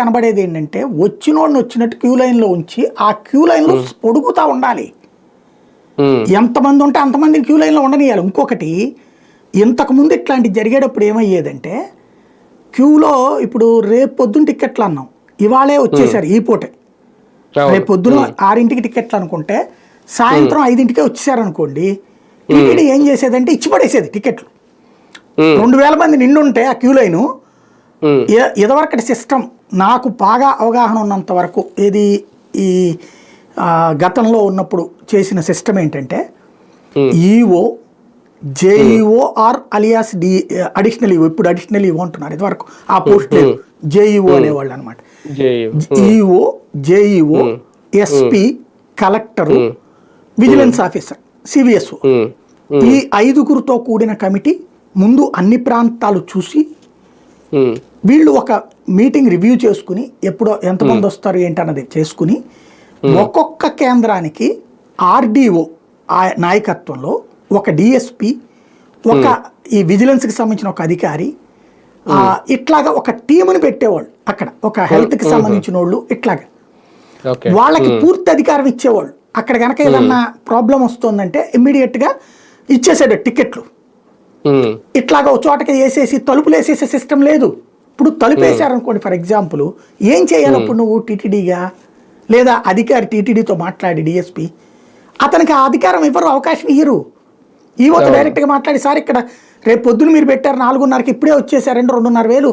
కనబడేది ఏంటంటే వచ్చినోడిని వచ్చినట్టు క్యూ లైన్లో ఉంచి ఆ క్యూ లైన్లో పొడుగుతా ఉండాలి. ఎంతమంది ఉంటే అంతమందిని క్యూ లైన్లో ఉండనియాలి. ఇంకొకటి ఇంతకుముందు ఇట్లాంటి జరిగేటప్పుడు ఏమయ్యేదంటే క్యూలో ఇప్పుడు రేపు పొద్దున్న టికెట్లు అన్నాం. ఇవాళే వచ్చేసారు ఈ పూటే. రేపు పొద్దున ఆరింటికి టికెట్లు అనుకుంటే సాయంత్రం ఐదింటికే వచ్చేసారు అనుకోండి టీటీడీ ఏం చేసేదంటే ఇచ్చి పడేసేది టికెట్లు రెండు వేల మంది నిండుంటే ఆ క్యూ లైను ఇదివరకటి సిస్టమ్ నాకు బాగా అవగాహన ఉన్నంత వరకు ఇది ఈ గతంలో ఉన్నప్పుడు చేసిన సిస్టమ్ ఏంటంటే. EO JEO R alias D additional EO ఇప్పుడు అడిషనల్ ఈఓ అంటున్నారు ఇదివరకు ఆ పోస్ట్ లేదు. జేఈఓ అనేవాళ్ళు అనమాట. EO JEO SP collector vigilance officer CVSO ఈ ఐదుగురితో కూడిన కమిటీ ముందు అన్ని ప్రాంతాలు చూసి వీళ్ళు ఒక మీటింగ్ రివ్యూ చేసుకుని ఎప్పుడో ఎంతమంది వస్తారు ఏంటన్నది చేసుకుని ఒక్కొక్క కేంద్రానికి ఆర్డీఓ ఆ నాయకత్వంలో ఒక డిఎస్పి ఒక ఈ విజిలెన్స్కి సంబంధించిన ఒక అధికారి ఇట్లాగా ఒక టీముని పెట్టేవాళ్ళు అక్కడ. ఒక హెల్త్కి సంబంధించిన వాళ్ళు ఇట్లాగా. వాళ్ళకి పూర్తి అధికారం ఇచ్చేవాళ్ళు. అక్కడ కనుక ఏదన్నా ప్రాబ్లం వస్తుందంటే ఇమ్మీడియట్గా ఇచ్చేసాడు టికెట్లు ఇట్లాగా ఒక చోటకి వేసేసి తలుపులు వేసేసే సిస్టమ్ లేదు. ఇప్పుడు తలుపు వేసారనుకోండి ఫర్ ఎగ్జాంపుల్ ఏం చేయాలి అప్పుడు నువ్వు టీటీడీగా? లేదా అధికారి టీటీడీతో మాట్లాడి డిఎస్పి అతనికి ఆ అధికారం ఇవ్వరు అవకాశం ఇయ్యరు. ఈ ఒక డైరెక్ట్గా మాట్లాడి సార్ ఇక్కడ రేపు పొద్దున మీరు పెట్టారు నాలుగున్నరకి ఇప్పుడే వచ్చేసారండి రెండున్నర వేలు.